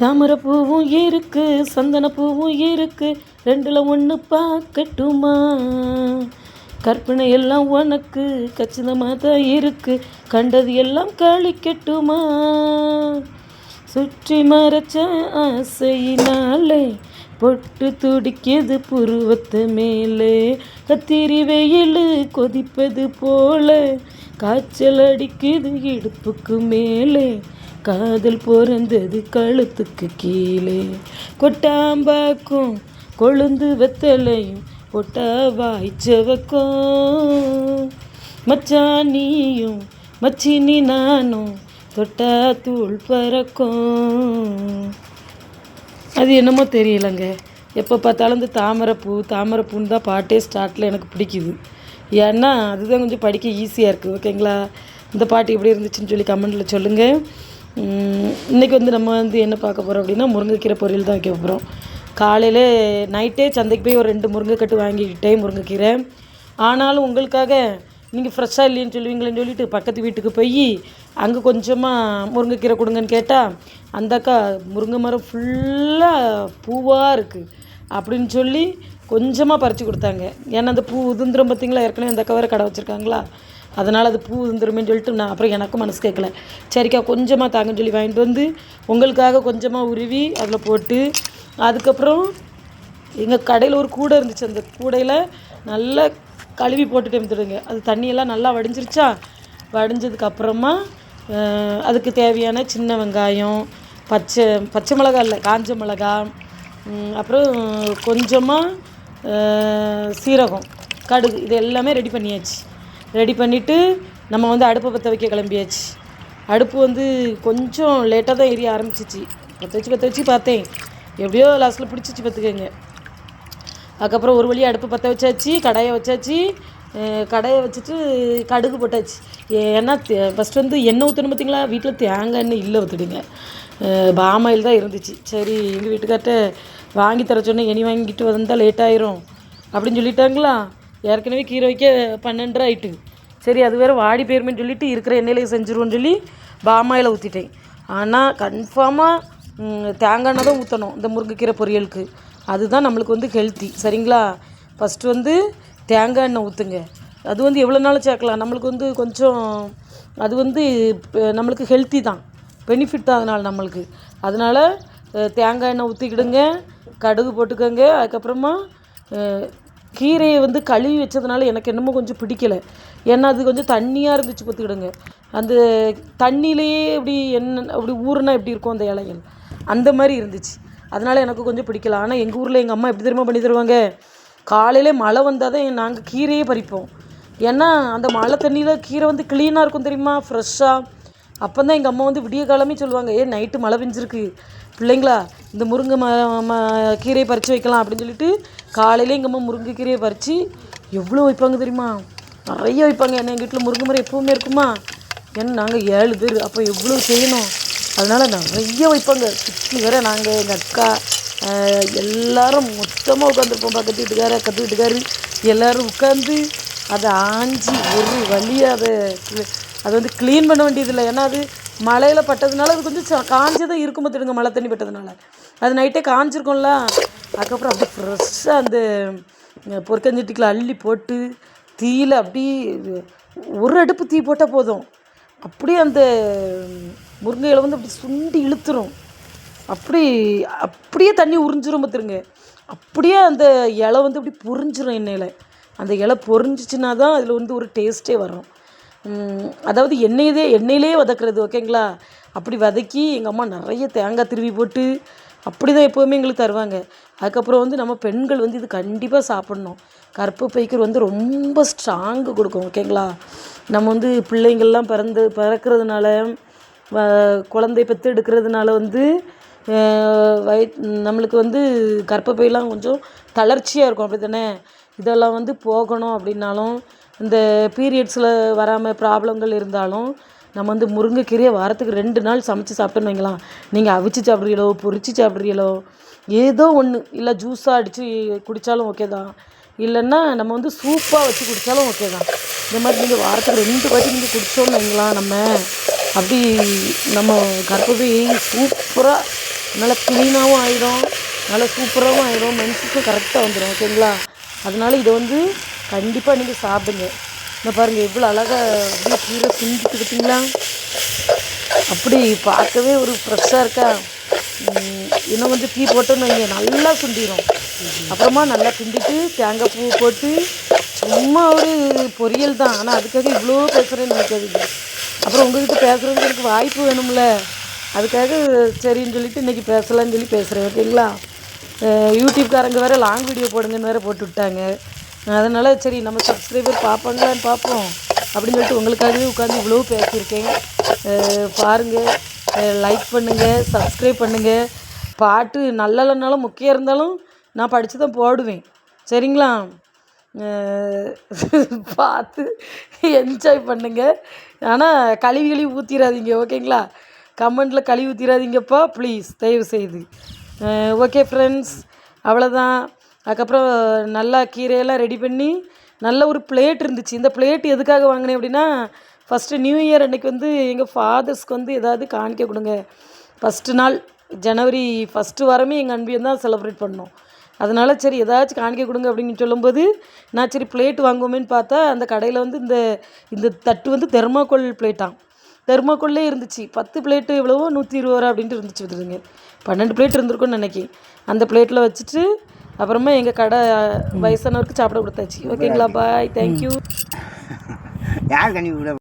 தாமரை பூவும் இருக்கு சந்தன பூவும் இருக்கு ரெண்டில் ஒன்று பார்க்கட்டுமா கற்பனை எல்லாம் உனக்கு கச்சிதமாக தான் இருக்கு கண்டது எல்லாம் கழிக்கட்டுமா? சுற்றி மறைச்ச ஆசையினாலே பொட்டு துடிக்கியது புருவத்து மேலே. கத்திரி வெயில் கொதிப்பது போல காய்ச்சல் அடிக்குது இடுப்புக்கு மேலே. காதல் பொறந்தது கழுத்துக்கு கீழே. கொட்டாம்பாக்கும் கொழுந்து வெத்தலையும் கொட்டா வாய்ச்சவக்கும் மச்சான் நீயும் மச்சினி நானும் தொட்டா தூள் பறக்கும். அது என்னமோ தெரியலங்க. எப்போ பார்த்தாலும் இந்த தாமரைப்பூ தாமரைப்பூன்னு தான் பாட்டே ஸ்டார்ட்டில் எனக்கு பிடிக்குது. ஏன்னா அதுதான் கொஞ்சம் படிக்க ஈஸியாக இருக்குது ஓகேங்களா இந்த பாட்டு எப்படி இருந்துச்சுன்னு சொல்லி கமெண்டில் சொல்லுங்கள் இன்றைக்கி வந்து நம்ம வந்து என்ன பார்க்க போகிறோம் அப்படின்னா முருங்கைக்கீரை பொரியல் தான் வைக்க போகிறோம் காலையில் நைட்டே சந்தைக்கு போய் ஒரு ரெண்டு முருங்கைக்கட்டு வாங்கிக்கிட்டேன் முருங்கைக்கீரை. ஆனாலும் உங்களுக்காக நீங்கள் ஃப்ரெஷ்ஷாக இல்லைன்னு சொல்லுவீங்களேன்னு சொல்லிட்டு பக்கத்து வீட்டுக்கு போய் அங்கே கொஞ்சமாக முருங்கைக்கீரை கொடுங்கன்னு கேட்டால் அந்த அக்கா முருங்கை மரம் ஃபுல்லாக பூவாக இருக்குது அப்படின்னு சொல்லி கொஞ்சமாக பறித்து கொடுத்தாங்க. ஏன்னா அந்த பூ உதிர்ந்துரும் பார்த்தீங்களா ஏற்கனவே அந்த அக்கா வேறு கடை வச்சுருக்காங்களா? அதனால் அது பூ வந்துருமேன்னு சொல்லிட்டு நான் அப்புறம் எனக்கும் மனசு கேட்கல. சரிக்கா கொஞ்சமாக தாங்கன்னு சொல்லி வாங்கிட்டு வந்து உங்களுக்காக கொஞ்சமாக உருவி அதில் போட்டு அதுக்கப்புறம் எங்கள் கடையில் ஒரு கூடை இருந்துச்சு. அந்த கூடையில் நல்லா கழுவி போட்டுட்டு வந்துடுங்க. அது தண்ணியெல்லாம் நல்லா வடிஞ்சிருச்சா? வடிஞ்சதுக்கு அப்புறமா அதுக்கு தேவையான சின்ன வெங்காயம் பச்சை பச்சை மிளகா இல்லை காஞ்ச மிளகா அப்புறம் கொஞ்சமாக சீரகம் கடுகு இது எல்லாமே ரெடி பண்ணியாச்சு. ரெடி பண்ணிவிட்டு நம்ம வந்து அடுப்பை பற்ற வைக்க கிளம்பியாச்சு. அடுப்பு வந்து கொஞ்சம் லேட்டாக தான் எரிய ஆரம்பிச்சிச்சு. பற்ற வச்சு பற்ற வச்சு பார்த்தேன். எப்படியோ லாஸ்ட்டில் பிடிச்சிச்சு பார்த்துக்கோங்க. அதுக்கப்புறம் ஒரு வழியாக அடுப்பு பற்ற வச்சாச்சு கடாயை வச்சாச்சு கடையை வச்சுட்டு கடுகு போட்டாச்சு. ஏன்னா ஃபஸ்ட் வந்து எண்ணெய் ஊற்றணும் பார்த்தீங்களா? வீட்டில் தேங்காய் எண்ணெய் இல்லை ஊற்றுடுங்க பாமாயில் தான் இருந்துச்சு. சரி எங்கள் வீட்டுக்கார்ட்ட வாங்கி தர சொன்னேன். எண்ணி வாங்கிட்டு வந்தால் லேட் ஆயிரும். அப்படின்னு சொல்லிட்டாங்களா? ஏற்கனவே கீரை வைக்க பன்னெண்டரை ஆயிட்டு. சரி அது வேறு வாடி போயிருமேன்னு சொல்லிட்டு இருக்கிற எண்ணெயிலையும் செஞ்சுருவோன்னு சொல்லி பாமாயில் ஊற்றிட்டேன் ஆனால் கன்ஃபார்மாக தேங்காய் எண்ணெய் தான் ஊற்றணும் இந்த முருங்கைக்கீரை பொரியலுக்கு. அதுதான் நம்மளுக்கு வந்து ஹெல்த்தி சரிங்களா? ஃபஸ்ட்டு வந்து தேங்காய் எண்ணெய் ஊற்றுங்க அது வந்து எவ்வளோ நாள் சேர்க்கலாம்? நம்மளுக்கு வந்து கொஞ்சம் அது வந்து நம்மளுக்கு ஹெல்த்தி தான். பெனிஃபிட் தான் அதனால் நம்மளுக்கு. அதனால் தேங்காய் எண்ணெய் ஊற்றிக்கிடுங்க கடுகு போட்டுக்கோங்க அதுக்கப்புறமா கீரையை வந்து கழுவி வச்சதுனால எனக்கு என்னமோ கொஞ்சம் பிடிக்கல. ஏன்னா அது கொஞ்சம் தண்ணியாக இருந்துச்சு பார்த்துக்கிடுங்க. அந்த தண்ணியிலேயே இப்படி என்ன அப்படி ஊறுனா எப்படி இருக்கும் அந்த இலைகள்? அந்த மாதிரி இருந்துச்சு. அதனால் எனக்கு கொஞ்சம் பிடிக்கல. ஆனால் எங்கள் ஊரில் எங்கள் அம்மா எப்படி தெரியுமா பண்ணி தருவாங்க? காலையில் மழை வந்தால் தான் நாங்கள் கீரையே பறிப்போம். ஏன்னா அந்த மழை தண்ணியில் கீரை வந்து க்ளீனாக இருக்கும் தெரியுமா? ஃப்ரெஷ்ஷாக அப்போ தான் எங்கள் அம்மா வந்து விடிய காலமே சொல்லுவாங்க ஏ நைட்டு மழை பெஞ்சிருக்கு. பிள்ளைங்களா இந்த முருங்கை ம ம கீரையை பறித்து வைக்கலாம் அப்படின்னு சொல்லிட்டு காலையிலே எங்கள் அம்மா முருங்கை கீரையை பறித்து எவ்வளோ வைப்பாங்க தெரியுமா? நிறைய வைப்பாங்க. ஏன்னா எங்கள் வீட்டில் முருங்கை மரம் எப்போவுமே இருக்குமா? ஏன்னா நாங்கள் ஏழு பேர் அப்போ எவ்வளோ செய்யணும்? அதனால் நிறைய வைப்பாங்க. சுற்றி வேற நாங்கள் எங்கள் அக்கா எல்லாரும் மொத்தமாக உட்காந்துருப்போம் பக்கத்து வீட்டுக்கார கற்று வீட்டுக்காரு எல்லோரும் உட்காந்து அதை ஆஞ்சி ஒரு வழியாக அதை அது வந்து க்ளீன் பண்ண வேண்டியதில்லை. ஏன்னா அது மழையில் பட்டதுனால அது கொஞ்சம் ச- காஞ்சதான் இருக்கும் பார்த்துடுங்க மழை தண்ணி பட்டதுனால. அது நைட்டே காஞ்சிருக்கோம்ல அதுக்கப்புறம் அப்படியே ஃப்ரெஷ்ஷாக அந்த அஹ், பொற்கஞ்சட்டிக்குள்ள அள்ளி போட்டு தீயில் அப்படி ஒரு அடுப்பு தீ போட்டால் போதும். அப்படியே அந்த முருங்கை இலை வந்து அப்படி சுண்டி இழுத்துரும். அப்படி அப்படியே தண்ணி உறிஞ்சிரும் பார்த்துருங்க. அப்படியே அந்த இலை வந்து அப்படி பொறிஞ்சிரும் எண்ணெயில். அந்த இலை பொரிஞ்சிச்சுன்னா தான் அதில் வந்து ஒரு டேஸ்ட்டே வரும். அதாவது எண்ணெயதே எண்ணெயிலே வதக்கிறது ஓகேங்களா? அப்படி வதக்கி எங்கள் அம்மா நிறைய தேங்காய் திருவி போட்டு அப்படி தான் எப்போவுமே எங்களுக்கு தருவாங்க. அதுக்கப்புறம் வந்து நம்ம பெண்கள் வந்து இது கண்டிப்பாக சாப்பிட்ணும். கற்பு பைக்கர் வந்து ரொம்ப ஸ்ட்ராங்கு கொடுக்கும் ஓகேங்களா? நம்ம வந்து பிள்ளைங்கள்லாம் பிறந்து பிறக்கிறதுனால வ- குழந்தை பெற்று எடுக்கிறதுனால வந்து வய நம்மளுக்கு வந்து கர்ப்பப்பையெல்லாம் கொஞ்சம் தளர்ச்சியாக இருக்கும் அப்படி தானே இதெல்லாம் வந்து போகணும் அப்படின்னாலும் இந்த பீரியட்ஸில் வராமல் ப்ராப்ளங்கள் இருந்தாலும் நம்ம வந்து முருங்கைக்கீரையை வாரத்துக்கு ரெண்டு நாள் சமைச்சு சாப்பிட்டோன்னு வைங்களேன். நீங்கள் அவிச்சு சாப்பிட்றீங்களோ பொரிச்சு சாப்பிட்றீங்களோ ஏதோ ஒன்று இல்லை ஜூஸாக அடித்து குடித்தாலும் ஓகே தான். இல்லைன்னா நம்ம வந்து சூப்பாக வச்சு குடித்தாலும் ஓகே தான். இந்த மாதிரி நீங்கள் வாரத்துக்கு ரெண்டு வாட்டி நீங்கள் குடித்தோம்னு வைங்களாம் நம்ம. அப்படி நம்ம கர்ப்பப்பை சூப்பராக நல்லா க்ளீனாகவும் ஆயிடும். நல்லா சூப்பராகவும் ஆயிடும். மென்ஸுக்கும் கரெக்டாக வந்துடும் ஓகேங்களா அதனால இதை வந்து கண்டிப்பாக நீங்கள் சாப்பிடுங்க. இந்த பாருங்கள் எவ்வளோ அழகாக அப்படியே கீழே சிந்திட்டு அப்படி பார்க்கவே ஒரு ஃப்ரெஷ்ஷாக இருக்கா? இன்னும் கொஞ்சம் டீ போட்டோன்னு வைங்க நல்லா சுண்டிடும் அப்புறமா நல்லா கிண்டிட்டு தேங்காய் பூ போட்டு சும்மா ஒரு பொரியல் தான். ஆனால் அதுக்காக இவ்வளோ பேசுகிறேன்னு நினைக்காதீங்க. அப்புறம் உங்கள்கிட்ட பேசுகிறதுக்கு எனக்கு வாய்ப்பு வேணும்ல. அதுக்காக சரின்னு சொல்லிட்டு இன்றைக்கி பேசலான்னு சொல்லி பேசுகிறேன் ஓகேங்களா? யூடியூப்காரங்க வேறு லாங் வீடியோ போடுங்கன்னு வேறு போட்டு விட்டாங்க. அதனால் சரி நம்ம சப்ஸ்கிரைபர் பார்ப்பாங்களான்னு பார்ப்போம் அப்படின்னு சொல்லிட்டு உங்களுக்காகவே உட்காந்து இவ்வளோ பேசியிருக்கேன். பாருங்கள் லைக் பண்ணுங்கள் சப்ஸ்கிரைப் பண்ணுங்கள் பாட்டு நல்ல முக்கியம் இருந்தாலும் நான் படித்து தான் போடுவேன். சரிங்களா? பார்த்து என்ஜாய் பண்ணுங்கள் ஆனால் கழுவி கழுவி ஊற்றிடாதீங்க ஓகேங்களா? கமெண்டில் கழுவி ஊற்றிடாதீங்கப்பா ப்ளீஸ் தயவு செய்து ஓகே ஃப்ரெண்ட்ஸ் அவ்வளோதான் அதுக்கப்புறம் நல்லா கீரையெல்லாம் ரெடி பண்ணி நல்ல ஒரு பிளேட் இருந்துச்சு. இந்த பிளேட் எதுக்காக வாங்கினேன் அப்படின்னா ஃபஸ்ட்டு நியூ இயர் அன்னைக்கு வந்து எங்கள் ஃபாதர்ஸ்க்கு வந்து ஏதாவது காணிக்க கொடுங்க. ஃபஸ்ட்டு நாள் ஜனவரி ஃபஸ்ட்டு வாரமே எங்கள் அன்பியம் தான் செலிப்ரேட் பண்ணோம். அதனால் சரி ஏதாச்சும் காணிக்க கொடுங்க அப்படின்னு சொல்லும்போது நான் சரி பிளேட் வாங்குவோமேன்னு பார்த்தா அந்த கடையில் வந்து இந்த இந்த தட்டு வந்து தெர்மாக்கோல் பிளேட்டான் தெர்மாக்கோல்லே இருந்துச்சு. பத்து பிளேட்டு எவ்வளவோ நூற்றி இருபது ரூபா அப்படின்ட்டு இருந்துச்சு. விட்டுருங்க பன்னெண்டு பிளேட் இருந்திருக்கும்னு நினைக்கி அந்த பிளேட்டில் வச்சுட்டு அப்புறமா எங்கள் கடை வயசானவருக்கு சாப்பிட கொடுத்தாச்சு. ஓகேங்களா பாய் தேங்க்யூ யார் கண்ணி